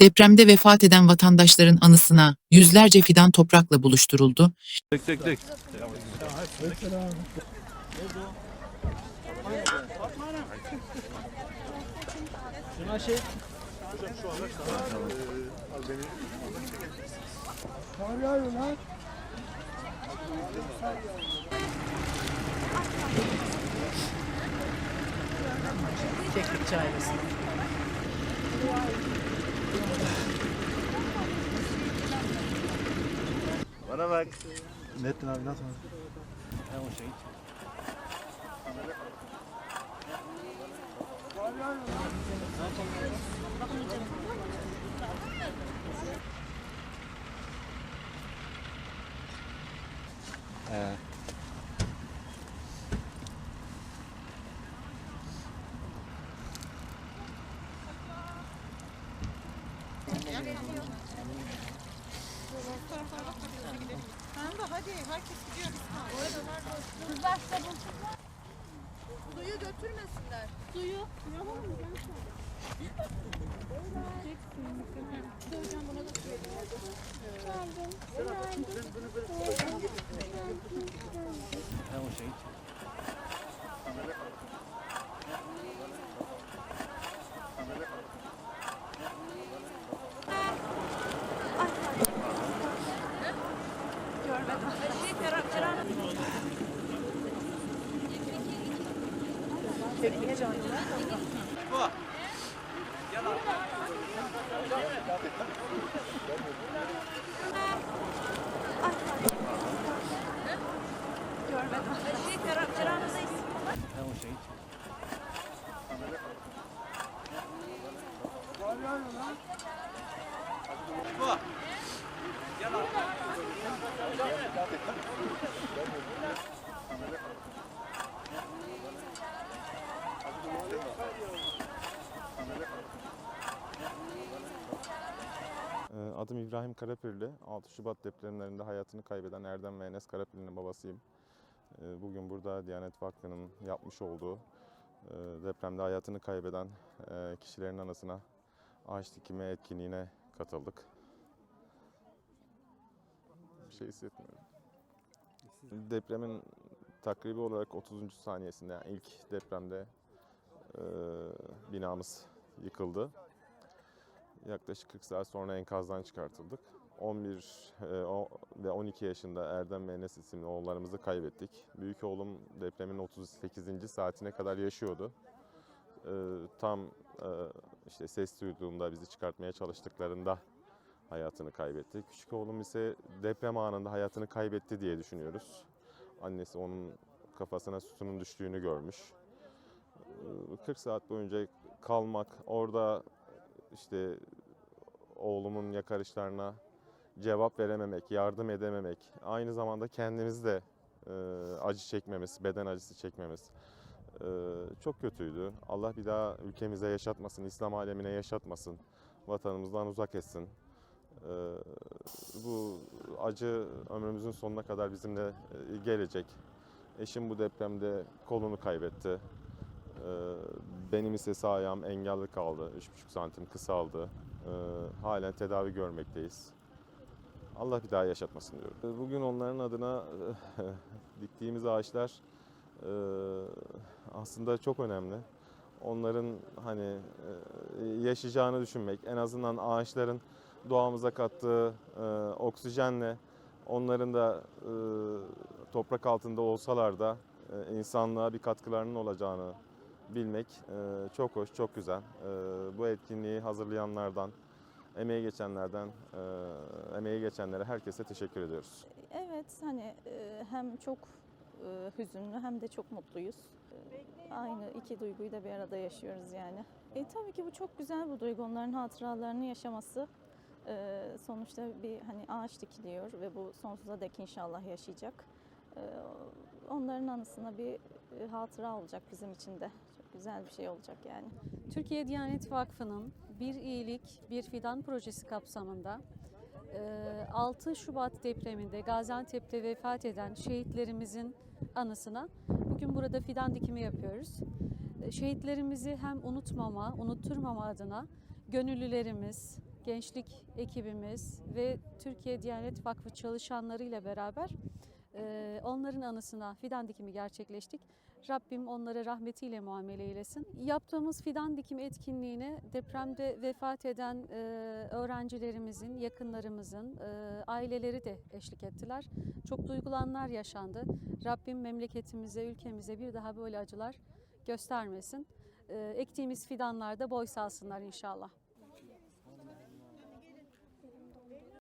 Depremde vefat eden vatandaşların anısına yüzlerce fidan toprakla buluşturuldu. Tek tek tek. Keklikçi ailesi. Bana bak. Nettin abi nasıl? Ee, Suyu götürmesinler. Suyu. 对，应。Adım İbrahim Karapirli. 6 Şubat depremlerinde hayatını kaybeden Erdem ve Enes Karapirli'nin babasıyım. Ee, Bugün burada Diyanet Vakfı'nın yapmış olduğu e, depremde hayatını kaybeden e, kişilerin anısına ağaç dikimi etkinliğine katıldık. Bir şey hissetmiyorum. Depremin takribi olarak 30. saniyesinde yani ilk depremde e, binamız yıkıldı. Yaklaşık 40 saat sonra enkazdan çıkartıldık. 11 e, ve 12 yaşında Erdem ve Enes isimli oğullarımızı kaybettik. Büyük oğlum depremin 38. saatine kadar yaşıyordu. E, tam e, işte ses duyduğunda bizi çıkartmaya çalıştıklarında hayatını kaybetti. Küçük oğlum ise deprem anında hayatını kaybetti diye düşünüyoruz. Annesi onun kafasına sütunun düştüğünü görmüş. E, 40 saat boyunca kalmak, orada işte oğlumun yakarışlarına cevap verememek, yardım edememek, aynı zamanda kendimiz de e, acı çekmemiz, beden acısı çekmemiz e, çok kötüydü. Allah bir daha ülkemize yaşatmasın, İslam alemine yaşatmasın, vatanımızdan uzak etsin. E, bu acı ömrümüzün sonuna kadar bizimle e, gelecek. Eşim bu depremde kolunu kaybetti. E, benim ise sağ ayağım engelli kaldı. 3,5 santim kısaldı. Ee, halen tedavi görmekteyiz. Allah bir daha yaşatmasın diyorum. Bugün onların adına diktiğimiz ağaçlar e, aslında çok önemli. Onların hani e, yaşayacağını düşünmek, en azından ağaçların doğamıza kattığı e, oksijenle onların da e, toprak altında olsalar da e, insanlığa bir katkılarının olacağını bilmek e, çok hoş, çok güzel. E, bu etkinliği hazırlayanlardan, emeği geçenlerden, e, emeği geçenlere herkese teşekkür ediyoruz. Evet hani hem çok hüzünlü hem de çok mutluyuz. Aynı iki duyguyu da bir arada yaşıyoruz yani. E, tabii ki bu çok güzel bu duygu. Onların hatıralarını yaşaması e, sonuçta bir hani ağaç dikiliyor ve bu sonsuza dek inşallah yaşayacak. E, onların anısına bir hatıra olacak bizim için de. Güzel bir şey olacak yani. Türkiye Diyanet Vakfı'nın Bir İyilik Bir Fidan projesi kapsamında e, 6 Şubat depreminde Gaziantep'te vefat eden şehitlerimizin anısına bugün burada fidan dikimi yapıyoruz. E, Şehitlerimizi hem unutmama, unutturmama adına gönüllülerimiz, gençlik ekibimiz ve Türkiye Diyanet Vakfı çalışanlarıyla beraber e, onların anısına fidan dikimi gerçekleştik. Rabbim onlara rahmetiyle muamele eylesin. Yaptığımız fidan dikim etkinliğine depremde vefat eden e, öğrencilerimizin, yakınlarımızın, e, aileleri de eşlik ettiler. Çok duygulanlar yaşandı. Rabbim memleketimize, ülkemize bir daha böyle acılar göstermesin. E, ektiğimiz fidanlar da boy salsınlar inşallah.